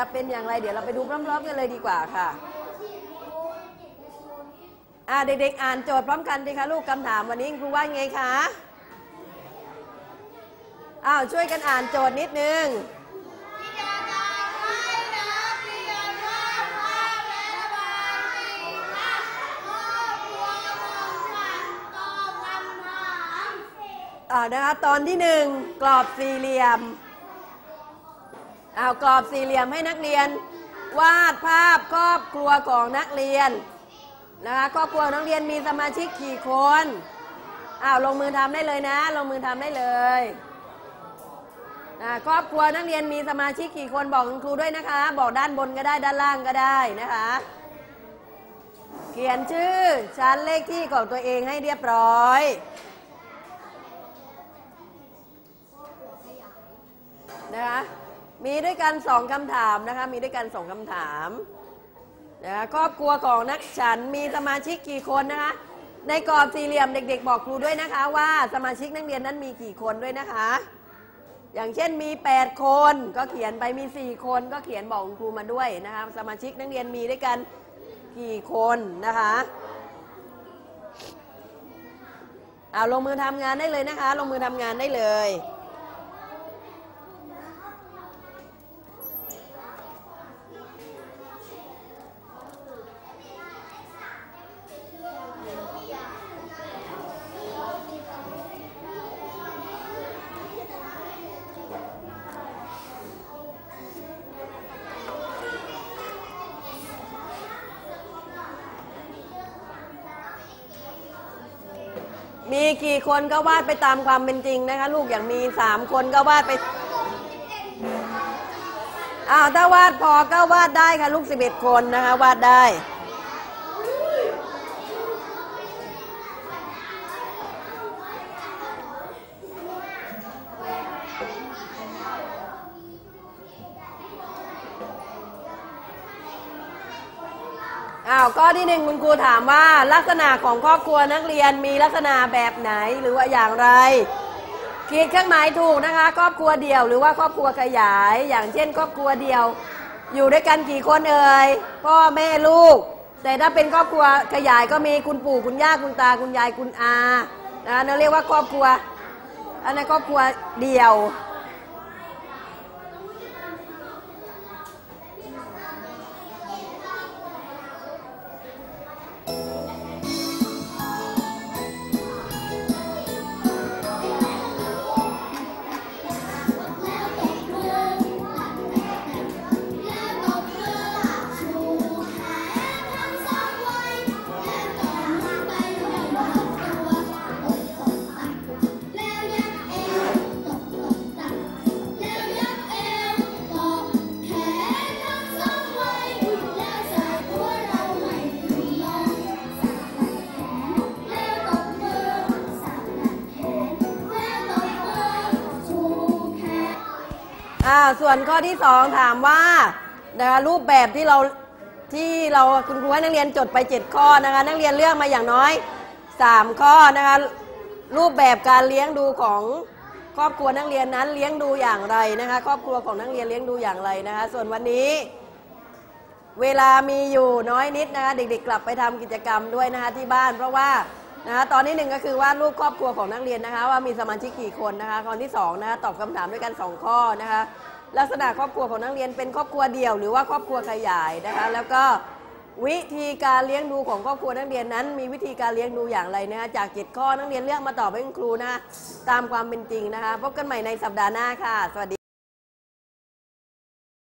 ะเป็นอย่างไรเดี๋ยวเราไปดูพร้อมๆกันเลยดีกว่าค่ะอ่าเด็กๆอ่านโจทย์พร้อมกันดีคะลูกคำถามวันนี้ครูว่าไงคะอ้าวช่วยกันอ่านโจทย์นิดนึงอ่านะคะตอนที่หนึ่งกรอบสี่เหลี่ยม เอากรอบสี่เหลี่ยมให้นักเรียน วาดภาพครอบครัวของนักเรียนนะคะครอบครัวนักเรียนมีสมาชิกกี่คนอ้าวลงมือทำได้เลยนะ ลงมือทำได้เลยอ่าครอบครัวนักเรียนมีสมาชิกกี่คนบอกคุณครูด้วยนะคะ บอกด้านบนก็ได้ด้านล่างก็ได้นะคะ เขียนชื่อชั้นเลขที่ของตัวเองให้เรียบร้อยนะคะ มีด้วยกันสองคำถามนะคะ มีด้วยกันสองคำถามนะคะครอบครัวของนักฉันมีสมาชิกกี่คนนะคะ ในกรอบสี่เหลี่ยมเด็ก ๆ บอกครูด้วยนะคะ ว่าสมาชิกนักเรียนนั้นมีกี่คนด้วยนะคะ อย่างเช่นมี 8 คนก็เขียนไปมี 4 คนก็เขียนบอกคุณครูมาด้วยนะคะสมาชิกนักเรียนมีด้วยกันกี่คนนะคะเอาลงมือทำงานได้เลยนะคะ ลงมือทำงานได้เลย มีกี่คนก็วาดไปตามความเป็นจริงนะคะ ลูกอย่างมีสามคนก็วาดไปอ้าวถ้าวาดพอก็วาดได้ค่ะ ลูกสิบเอ็ดคนนะคะ วาดได้ อ้าวข้อที่หนึ่งคุณครูถามว่าลักษณะของครอบครัวนักเรียนมีลักษณะแบบไหนหรือว่าอย่างไรขีดเครื่องหมายถูกนะคะ ครอบครัวเดี่ยวหรือว่าครอบครัวขยาย อย่างเช่น ครอบครัวเดี่ยว อยู่ด้วยกันกี่คนเอ่ยพ่อแม่ลูก แต่ถ้าเป็นครอบครัวขยายก็มีคุณปู่คุณย่าคุณตาคุณยายคุณอานะนั่นเรียกว่าครอบครัวอันนั้นครอบครัวเดี่ยว ส่วนข้อที่สองถามว่านะคะรูปแบบที่เราที่เราคุณครูให้นักเรียนจดไป 7 ข้อนะคะนักเรียนเลือกมาอย่างน้อย 3 ข้อนะคะรูปแบบการเลี้ยงดูของครอบครัวนักเรียนนั้นเลี้ยงดูอย่างไรนะคะครอบครัวของนักเรียนเลี้ยงดูอย่างไรนะคะส่วนวันนี้ เวลามีอยู่น้อยนิดนะคะเด็ก ๆ กลับไปทำกิจกรรมด้วยนะคะที่บ้าน เพราะว่านะคะตอนที่หนึ่งก็คือว่าดรูปครอบครัวของนักเรียนนะคะว่ามีสมาชิกกี่คนนะคะข้อที่สองนะคะตอบคำถามด้วยกันสองข้อนะคะ ลักษณะครอบครัวของนักเรียนเป็นครอบครัวเดี่ยวหรือว่าครอบครัวขยายนะคะ แล้วก็วิธีการเลี้ยงดูของครอบครัวนักเรียนนั้น มีวิธีการเลี้ยงดูอย่างไรนะคะจากเจ็ข้อนักเรียนเลือกมาตอบให้คุณครูนะคะตามความเป็นจริงนะคะ พบกันใหม่ในสัปดาห์หน้าค่ะ สวัสดี